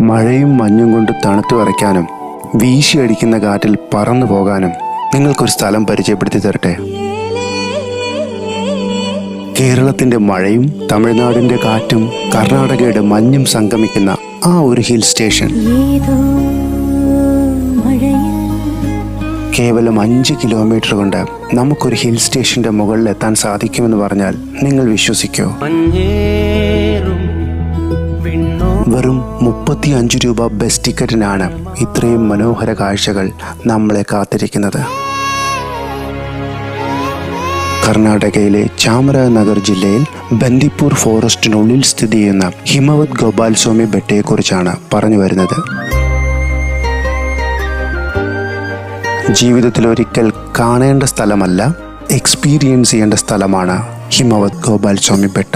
മഴയും മഞ്ഞും കൊണ്ട് തണുത്തു വരയ്ക്കാനും വീശിയടിക്കുന്ന കാറ്റിൽ പറന്നു പോകാനും നിങ്ങൾക്കൊരു സ്ഥലം പരിചയപ്പെടുത്തി തരട്ടെ. കേരളത്തിന്റെ മഴയും തമിഴ്നാടിന്റെ കാറ്റും കർണാടകയുടെ മഞ്ഞും സംഗമിക്കുന്ന ആ ഒരു ഹിൽ സ്റ്റേഷൻ. മഴയിൽ കേവലം അഞ്ച് കിലോമീറ്റർ കൊണ്ട് നമുക്കൊരു ഹിൽ സ്റ്റേഷന്റെ മുകളിൽ എത്താൻ സാധിക്കുമെന്ന് പറഞ്ഞാൽ നിങ്ങൾ വിശ്വസിക്കോ. മുപ്പത്തി അഞ്ച് രൂപ ബസ് ടിക്കറ്റിനാണ് ഇത്രയും മനോഹര കാഴ്ചകൾ നമ്മളെ കാത്തിരിക്കുന്നത്. കർണാടകയിലെ ചാമരാനഗർ ജില്ലയിൽ ബന്ദിപ്പൂർ ഫോറസ്റ്റിനുള്ളിൽ സ്ഥിതി ചെയ്യുന്ന ഹിമവത് ഗോപാൽസ്വാമി ബെട്ടയെക്കുറിച്ചാണ് പറഞ്ഞു വരുന്നത്. ജീവിതത്തിൽ ഒരിക്കൽ കാണേണ്ട സ്ഥലമല്ല എക്സ്പീരിയൻസ് ചെയ്യേണ്ട സ്ഥലമാണ് ഹിമവത് ഗോപാൽസ്വാമി ബെട്ട.